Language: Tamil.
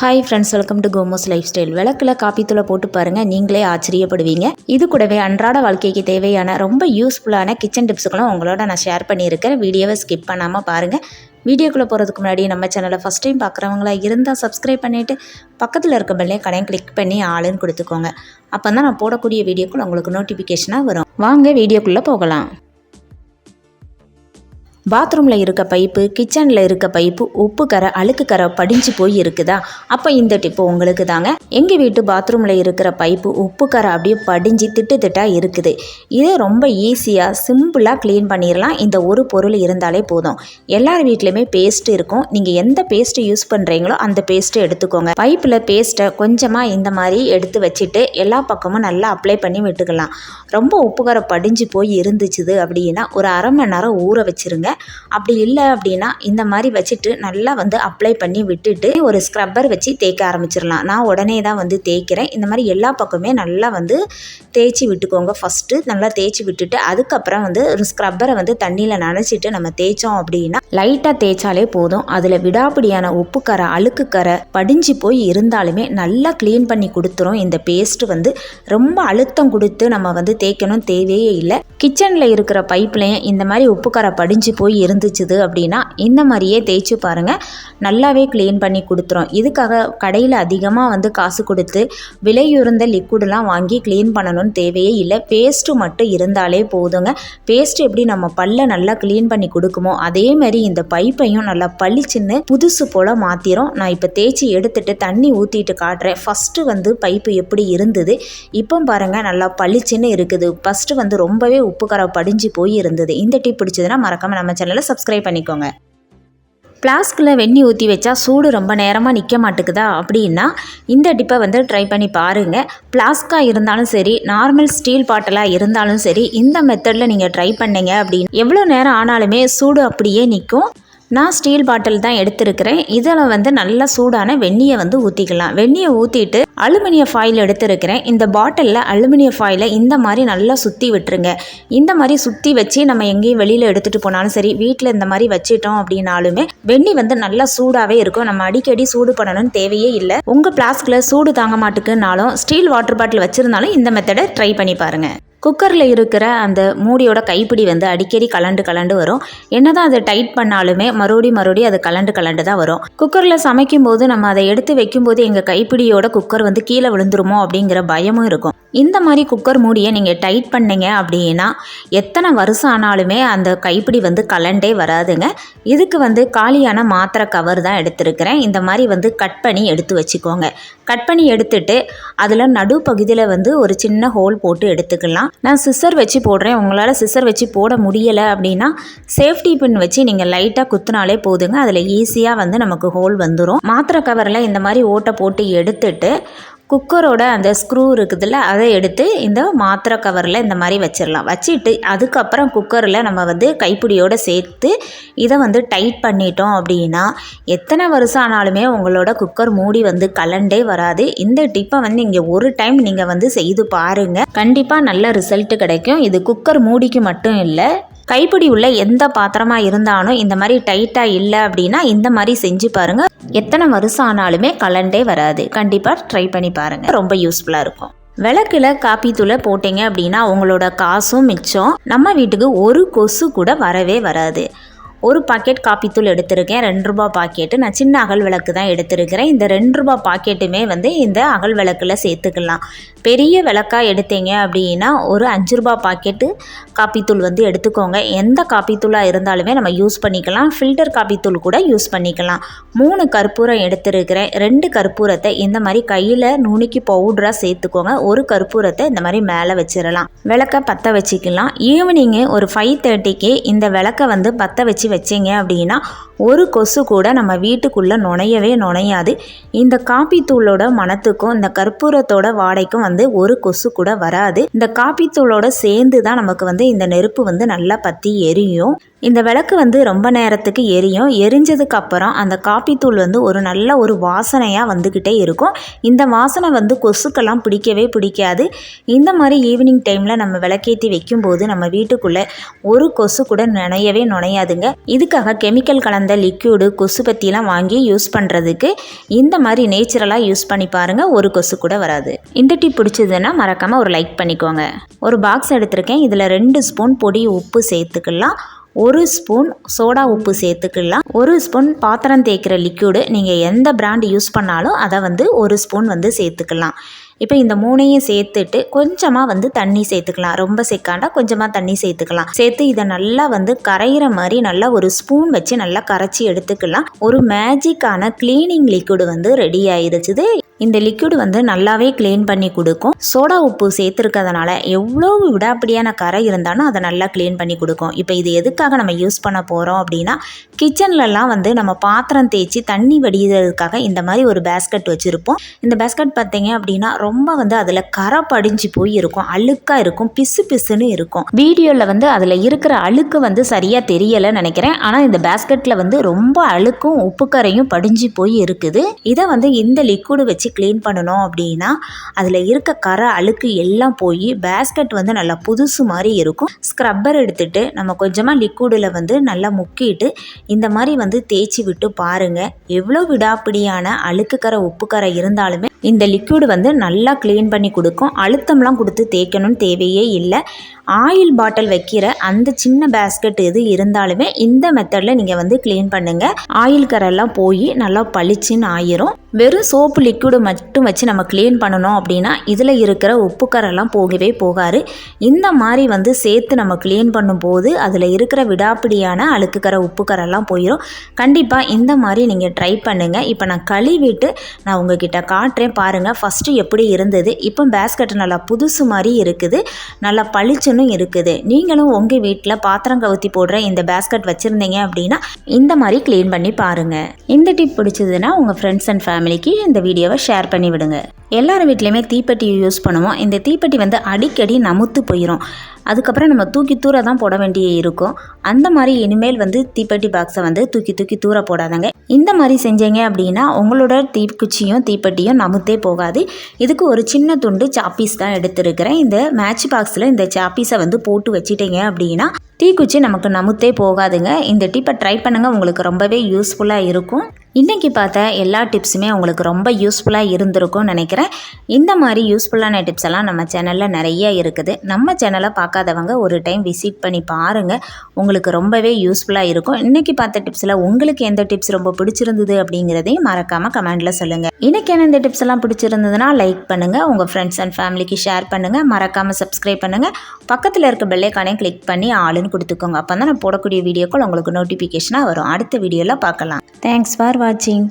ஹாய் ஃப்ரெண்ட்ஸ் வெல்கம் டு கோமோஸ் லைஃப் ஸ்டைல் விளக்கில் காப்பித்தூளை போட்டு பாருங்கள் நீங்களே ஆச்சரியப்படுவீங்க. இது கூடவே அன்றாட வாழ்க்கைக்கு தேவையான ரொம்ப யூஸ்ஃபுல்லான கிச்சன் டிப்ஸுகளும் உங்களோட நான் ஷேர் பண்ணியிருக்கேன். வீடியோவை ஸ்கிப் பண்ணாமல் பாருங்கள் வீடியோக்குள்ளே போகிறதுக்கு முன்னாடி நம்ம சேனலை ஃபஸ்ட் டைம் பார்க்குறவங்களா இருந்தால் சப்ஸ்கிரைப் பண்ணிவிட்டு பக்கத்தில் இருக்க பெல்லே கடையும் கிளிக் பண்ணி ஆளுன்னு கொடுத்துக்கோங்க. அப்போ தான் நான் போடக்கூடிய வீடியோக்குள்ள உங்களுக்கு நோட்டிஃபிகேஷனாக வரும். வாங்க வீடியோக்குள்ளே போகலாம். பாத்ரூமில் இருக்க பைப்பு கிச்சனில் இருக்க பைப்பு உப்பு கரை அழுக்கு கரை படிஞ்சு போய் இருக்குதா? அப்போ இந்த டிப்பு உங்களுக்கு தாங்க. எங்கள் வீட்டு பாத்ரூமில் இருக்கிற பைப்பு உப்பு கரை அப்படியே படிஞ்சு திட்டு திட்டாக இருக்குது. இதே ரொம்ப ஈஸியாக சிம்பிளாக க்ளீன் பண்ணிடலாம் இந்த ஒரு பொருள் இருந்தாலே போதும். எல்லார் வீட்லேயுமே பேஸ்ட் இருக்கும். நீங்கள் எந்த பேஸ்ட்டு யூஸ் பண்ணுறீங்களோ அந்த பேஸ்ட்டு எடுத்துக்கோங்க. பைப்பில் பேஸ்ட்டை கொஞ்சமாக இந்த மாதிரி எடுத்து வச்சுட்டு எல்லா பக்கமும் நல்லா அப்ளை பண்ணி விட்டுக்கலாம். ரொம்ப உப்பு கரை படிஞ்சு போய் இருந்துச்சுது அப்படின்னா ஒரு அரை மணி நேரம் ஊற வச்சுருங்க. அப்படி இல்லை அப்படின்னா இந்த மாதிரி வச்சுட்டு நல்லா வந்து அப்ளை பண்ணி விட்டுட்டு ஒரு ஸ்க்ரப்பர் வச்சு தேய்க்க ஆரம்பிச்சிடலாம். நான் உடனே தான் வந்து தேய்க்கிறேன். இந்த மாதிரி எல்லா பக்கமே நல்லா வந்து தேய்ச்சி விட்டுக்கோங்க. ஃபஸ்ட்டு நல்லா தேய்ச்சி விட்டுட்டு அதுக்கப்புறம் வந்து ஒரு ஸ்க்ரப்பரை வந்து தண்ணியில் நனைச்சிட்டு நம்ம தேய்ச்சோம் அப்படின்னா லைட்டாக தேய்ச்சாலே போதும். அதில் விடாப்பிடியான உப்பு கரை அழுக்கு கரை படிஞ்சு போய் இருந்தாலுமே நல்லா க்ளீன் பண்ணி கொடுத்துரும். இந்த பேஸ்ட் வந்து ரொம்ப அழுத்தம் கொடுத்து நம்ம வந்து தேய்க்கணும் தேவையே இல்லை. கிச்சனில் இருக்கிற பைப்லையும் இந்த மாதிரி உப்பு கரை படிஞ்சு போய் இருந்துச்சுது அப்படின்னா இந்த மாதிரியே தேய்ச்சி பாருங்கள் நல்லாவே க்ளீன் பண்ணி கொடுத்துரும். இதுக்காக கடையில் அதிகமாக வந்து காசு கொடுத்து விலையுறந்த லிக்விடெலாம் வாங்கி க்ளீன் பண்ணணும்னு தேவையே இல்லை. பேஸ்ட்டு மட்டும் இருந்தாலே போதுங்க. பேஸ்ட் எப்படி நம்ம பல்ல நல்லா க்ளீன் பண்ணி கொடுக்குமோ அதே மாதிரி இந்த பைப்பையும் நல்லா பளிச்சுன்னு புதுசு போல் மாற்றிரும் நான் இப்போ தேய்ச்சி எடுத்துட்டு தண்ணி ஊற்றிட்டு காட்டுறேன். ஃபஸ்ட்டு வந்து பைப்பு எப்படி இருந்தது? இப்போ பாருங்கள் நல்லா பளிச்சுன்னு இருக்குது. ஃபஸ்ட்டு வந்து ரொம்பவே உப்பு கரை படிஞ்சு போய் இருந்தது. இந்த டிப் பிடிச்சதுன்னா மறக்காமல் நம்ம சேனலை சப்ஸ்கிரைப் பண்ணிக்கோங்க. ஃப்ளாஸ்கில் வெந்நி ஊற்றி வச்சா சூடு ரொம்ப நேரமாக நிற்க மாட்டேங்குதா அப்படின்னா இந்த டிப்பை வந்து ட்ரை பண்ணி பாருங்கள் ஃப்ளாஸ்காக இருந்தாலும் சரி நார்மல் ஸ்டீல் பாட்டிலாக இருந்தாலும் சரி இந்த மெத்தடில் நீங்கள் ட்ரை பண்ணீங்க அப்படின்னு. எவ்வளோ நேரம் ஆனாலுமே சூடு அப்படியே நிற்கும் நான் ஸ்டீல் பாட்டில் தான் எடுத்திருக்கிறேன். இதில் வந்து நல்லா சூடான வெந்நியை வந்து ஊற்றிக்கலாம் வெந்நியை ஊற்றிட்டு அலுமினிய ஃபாயில் எடுத்திருக்கிறேன். இந்த பாட்டிலில் அலுமினிய ஃபாயிலை இந்த மாதிரி நல்லா சுற்றி விட்டுருங்க. இந்த மாதிரி சுற்றி வச்சு நம்ம எங்கேயும் வெளியில் எடுத்துகிட்டு போனாலும் சரி வீட்டில் இந்த மாதிரி வச்சிட்டோம் அப்படின்னாலுமே வெந்நி வந்து நல்லா சூடாகவே இருக்கும். நம்ம அடிக்கடி சூடு பண்ணணும்னு தேவையே இல்லை. உங்கள் பிளாஸ்கில் சூடு தாங்க மாட்டுக்குனாலும் ஸ்டீல் வாட்டர் பாட்டில் வச்சுருந்தாலும் இந்த மெத்தடை ட்ரை பண்ணி பாருங்கள் குக்கரில் இருக்கிற அந்த மூடியோட கைப்பிடி வந்து அடிக்கடி கலண்டு கலண்டு வரும். என்னதான் அதை டைட் பண்ணாலுமே மறுபடி மறுபடி அது கலண்டு கலண்டு தான் வரும். குக்கரில் சமைக்கும் போது நம்ம அதை எடுத்து வைக்கும்போது எங்கள் கைப்பிடியோட குக்கர் வந்து கீழே விழுந்துருமோ அப்படிங்கிற பயமும் இருக்கும். இந்த மாதிரி குக்கர் மூடியை நீங்கள் டைட் பண்ணீங்க அப்படின்னா எத்தனை வருஷம் ஆனாலுமே அந்த கைப்பிடி வந்து கலண்டே வராதுங்க. இதுக்கு வந்து காலியான மாத்திரை கவர் தான் எடுத்துருக்கிறேன். இந்த மாதிரி வந்து கட் பண்ணி எடுத்து வச்சுக்கோங்க. கட் பண்ணி எடுத்துட்டு அதில் நடுப்பகுதியில் வந்து ஒரு சின்ன ஹோல் போட்டு எடுத்துக்கலாம். நான் சிசர் வச்சு போடுறேன். உங்களால் சிசர் வச்சு போட முடியலை அப்படின்னா சேஃப்டி பின் வச்சு நீங்கள் லைட்டாக குத்துனாலே போதுங்க. அதில் ஈஸியாக வந்து நமக்கு ஹோல் வந்துடும் மாத்திரை கவரில் இந்த மாதிரி ஓட்டை போட்டு எடுத்துட்டு குக்கரோட அந்த ஸ்க்ரூ இருக்குதுல்ல அதை எடுத்து இந்த மாத்திரை கவரில் இந்த மாதிரி வச்சிடலாம். வச்சுட்டு அதுக்கப்புறம் குக்கரில் நம்ம வந்து கைப்பிடியோடு சேர்த்து இதை வந்து டைட் பண்ணிட்டோம் அப்படின்னா எத்தனை வருஷம் ஆனாலுமே உங்களோட குக்கர் மூடி வந்து கலண்டே வராது. இந்த டிப்பை வந்து இங்கே ஒரு டைம் நீங்கள் வந்து செய்து பாருங்கள் கண்டிப்பாக நல்ல ரிசல்ட் கிடைக்கும். இது குக்கர் மூடிக்கு மட்டும் இல்லை கைப்பிடி உள்ள எந்த பாத்திரமாக இருந்தாலும் இந்த மாதிரி டைட்டாக இல்லை அப்படின்னா இந்த மாதிரி செஞ்சு பாருங்கள் எத்தனை வருஷம் ஆனாலுமே கலண்டே வராது. கண்டிப்பாக ட்ரை பண்ணி பாருங்கள் ரொம்ப யூஸ்ஃபுல்லாக இருக்கும். விளக்கில் காப்பி தூளை போட்டிங்க அப்படின்னா உங்களோட காசும் மிச்சம். நம்ம வீட்டுக்கு ஒரு கொசு கூட வரவே வராது. ஒரு பாக்கெட் காப்பித்தூள் எடுத்திருக்கேன். ரெண்டு ரூபா பாக்கெட்டு நான் சின்ன அகல் விளக்கு தான் எடுத்திருக்கிறேன். இந்த ரெண்டு ரூபா பாக்கெட்டுமே வந்து இந்த அகல் விளக்கில் சேர்த்துக்கலாம். பெரிய விளக்காக எடுத்தீங்க அப்படின்னா ஒரு அஞ்சு ரூபா பாக்கெட்டு காப்பித்தூள் வந்து எடுத்துக்கோங்க. எந்த காப்பித்தூளாக இருந்தாலுமே நம்ம யூஸ் பண்ணிக்கலாம். ஃபில்டர் காப்பித்தூள் கூட யூஸ் பண்ணிக்கலாம். மூணு கற்பூரம் எடுத்திருக்கிறேன். ரெண்டு கற்பூரத்தை இந்த மாதிரி கையில் நுணுக்கி பவுடராக சேர்த்துக்கோங்க. ஒரு கற்பூரத்தை இந்த மாதிரி மேலே வச்சிடலாம் விளக்கை பற்ற வச்சுக்கலாம். ஈவினிங்கு ஒரு ஃபைவ் தேர்ட்டிக்கு இந்த விளக்கை வந்து பற்ற வச்சு வச்சிங்க அப்படின்னா ஒரு கொசு கூட நம்ம வீட்டுக்குள்ளே நுழையவே நுழையாது இந்த காப்பித்தூளோட மனத்துக்கும் மணத்துக்கும் இந்த கற்பூரத்தோட வாடைக்கும் வந்து ஒரு கொசு கூட வராது. இந்த காப்பித்தூளோட சேர்ந்து தான் நமக்கு வந்து இந்த நெருப்பு வந்து நல்லா பற்றி எரியும். இந்த விளக்கு வந்து ரொம்ப நேரத்துக்கு எரியும். எரிஞ்சதுக்கு அப்புறம் அந்த காப்பித்தூள் வந்து ஒரு நல்ல ஒரு வாசனையாக வந்துக்கிட்டே இருக்கும். இந்த வாசனை வந்து கொசுக்கெல்லாம் பிடிக்கவே பிடிக்காது. இந்த மாதிரி ஈவினிங் டைமில் நம்ம விளக்கேற்றி வைக்கும்போது நம்ம வீட்டுக்குள்ளே ஒரு கொசு கூட நுழையவே நுழையாதுங்க இதுக்காக கெமிக்கல் கலந்த லிக்யூடு கொசு பத்திலாம் வாங்கி யூஸ் பண்ணுறதுக்கு இந்த மாதிரி நேச்சுரலாக யூஸ் பண்ணி பாருங்கள் ஒரு கொசு கூட வராது. இந்த டிப் பிடிச்சதுன்னா மறக்காமல் ஒரு லைக் பண்ணிக்கோங்க. ஒரு பாக்ஸ் எடுத்திருக்கேன் இதில் ரெண்டு ஸ்பூன் பொடி உப்பு சேர்த்துக்கலாம். ஒரு ஸ்பூன் சோடா உப்பு சேர்த்துக்கலாம். ஒரு ஸ்பூன் பாத்திரம் தேய்க்கிற லிக்யூடு நீங்கள் எந்த பிராண்ட் யூஸ் பண்ணாலும் அதை வந்து ஒரு ஸ்பூன் வந்து சேர்த்துக்கலாம். இப்போ இந்த மூணையும் சேர்த்துட்டு கொஞ்சமாக வந்து தண்ணி சேர்த்துக்கலாம். ரொம்ப சேர்க்காண்டா கொஞ்சமாக தண்ணி சேர்த்துக்கலாம். சேர்த்து இதை நல்லா வந்து கரையிற மாதிரி நல்லா ஒரு ஸ்பூன் வச்சு நல்லா கரைச்சி எடுத்துக்கலாம். ஒரு மேஜிக்கான க்ளீனிங் லிக்விடு வந்து ரெடி ஆயிடுச்சுது இந்த லிக்விட் வந்து நல்லாவே க்ளீன் பண்ணி கொடுக்கும். சோடா உப்பு சேர்த்துருக்கிறதுனால எவ்வளோ விடாப்படியான கரை இருந்தாலும் அதை நல்லா க்ளீன் பண்ணி கொடுக்கும். இப்போ இது எதுக்காக நம்ம யூஸ் பண்ண போகிறோம் அப்படின்னா கிச்சன்லலாம் வந்து நம்ம பாத்திரம் தேய்ச்சி தண்ணி வடிகிறதுக்காக இந்த மாதிரி ஒரு பேஸ்கட் வச்சுருப்போம். இந்த பேஸ்கட் பார்த்தீங்க அப்படின்னா ரொம்ப வந்து அதில் கரை படிஞ்சு போய் இருக்கும். அழுக்காக இருக்கும். பிசு பிசுன்னு இருக்கும். வீடியோவில் வந்து அதில் இருக்கிற அழுக்கு வந்து சரியாக தெரியலை நினைக்கிறேன். ஆனால் இந்த பேஸ்கெட்டில் வந்து ரொம்ப அழுக்கும் உப்புக்கரையும் படிஞ்சு போய் இருக்குது. இதை வந்து இந்த லிக்விடு வச்சு க்ளீன் பண்ணணும் அப்படின்னா அதில் இருக்க கரை அழுக்கு எல்லாம் போய் பேஸ்கெட் வந்து நல்லா புதுசு மாதிரி இருக்கும். ஸ்க்ரப்பர் எடுத்துட்டு நம்ம கொஞ்சமாக லிக்விடில் வந்து நல்லா முக்கிட்டு இந்த மாதிரி வந்து தேய்ச்சி விட்டு பாருங்கள் எவ்வளோ விடாப்பிடியான அழுக்கு கரை உப்பு கரை இருந்தாலுமே இந்த லிக்விடு வந்து நல்லா க்ளீன் பண்ணி கொடுக்கும். அழுத்தம்லாம் கொடுத்து தேய்க்கணும்னு தேவையே இல்லை. ஆயில் பாட்டில் வைக்கிற அந்த சின்ன பேஸ்கெட் எது இருந்தாலுமே இந்த மெத்தடில் நீங்கள் வந்து க்ளீன் பண்ணுங்கள் ஆயில் கரெல்லாம் போய் நல்லா பளிச்சுன்னு ஆயிரும். வெறும் சோப்பு லிக்விடு மட்டும் வச்சு நம்ம க்ளீன் பண்ணணும் அப்படின்னா இதில் இருக்கிற உப்பு கரெல்லாம் போகவே போகாது. இந்த மாதிரி வந்து சேர்த்து நம்ம க்ளீன் பண்ணும்போது அதில் இருக்கிற விடாப்பிடியான அழுக்கு கரை உப்பு கரெல்லாம் போயிடும் கண்டிப்பாக இந்த மாதிரி நீங்கள் ட்ரை பண்ணுங்கள் இப்போ நான் கழுவிட்டு நான் உங்ககிட்ட காட்டுறேன் பாருங்கள் ஃபஸ்ட்டு எப்படி இருந்தது? இப்போ பேஸ்கெட் நல்லா புதுசு மாதிரி இருக்குது. நல்லா பளிச்சுன்னு இருக்குது. நீங்களும் உங்கள் வீட்டில் பாத்திரம் கவுத்தி போடுற இந்த பேஸ்கெட் வச்சுருந்தீங்க அப்படின்னா இந்த மாதிரி க்ளீன் பண்ணி பாருங்கள் இந்த டிப் பிடிச்சதுன்னா உங்கள் ஃப்ரெண்ட்ஸ் அண்ட் ஃபேமிலிக்கு இந்த வீடியோவை ஷேர் பண்ணி விடுங்க. எல்லார் வீட்லேயுமே தீப்பெட்டி யூஸ் பண்ணுவோம். இந்த தீப்பெட்டி வந்து அடிக்கடி நமுத்து போயிடும் அதுக்கப்புறம் நம்ம தூக்கி தூர தான் போட வேண்டிய இருக்கும். அந்த மாதிரி இனிமேல் வந்து தீப்பெட்டி பாக்ஸை வந்து தூக்கி தூக்கி தூர போடாதாங்க. இந்த மாதிரி செஞ்சீங்க அப்படின்னா உங்களோட தீக்குச்சியும் தீப்பெட்டியும் நமுத்தே போகாது. இதுக்கு ஒரு சின்ன துண்டு சாப்பீஸ் தான் எடுத்திருக்கிறேன். இந்த மேட்ச் பாக்ஸில் இந்த சாப்பீஸை வந்து போட்டு வச்சிட்டீங்க அப்படின்னா தீக்குச்சி நமக்கு நமுத்தே போகாதுங்க. இந்த டிப்பை ட்ரை பண்ணுங்கள் உங்களுக்கு ரொம்பவே யூஸ்ஃபுல்லாக இருக்கும். இன்றைக்கி பார்த்த எல்லா டிப்ஸுமே உங்களுக்கு ரொம்ப யூஸ்ஃபுல்லாக இருந்திருக்கும்னு நினைக்கிறேன். இந்த மாதிரி யூஸ்ஃபுல்லான டிப்ஸ் எல்லாம் நம்ம சேனலில் நிறைய இருக்குது. நம்ம சேனலை பார்க்காதவங்க ஒரு டைம் விசிட் பண்ணி பாருங்கள் உங்களுக்கு ரொம்பவே யூஸ்ஃபுல்லாக இருக்கும். இன்றைக்கி பார்த்த டிப்ஸில் உங்களுக்கு எந்த டிப்ஸ் ரொம்ப பிடிச்சிருந்தது அப்படிங்கிறதையும் மறக்காமல் கமெண்டில் சொல்லுங்கள் இன்றைக்கான இந்த டிப்ஸ் எல்லாம் பிடிச்சிருந்ததுன்னா லைக் பண்ணுங்கள் உங்கள் ஃப்ரெண்ட்ஸ் அண்ட் ஃபேமிலிக்கு ஷேர் பண்ணுங்கள் மறக்காமல் சப்ஸ்கிரைப் பண்ணுங்கள் பக்கத்தில் இருக்க பெல்லைக்கானே கிளிக் பண்ணி ஆளுன்னு கொடுத்துக்கோங்க. அப்போ தான் நான் போடக்கூடிய வீடியோக்கள் உங்களுக்கு நோட்டிஃபிகேஷனாக வரும். அடுத்த வீடியோவில் பார்க்கலாம். Thanks for watching.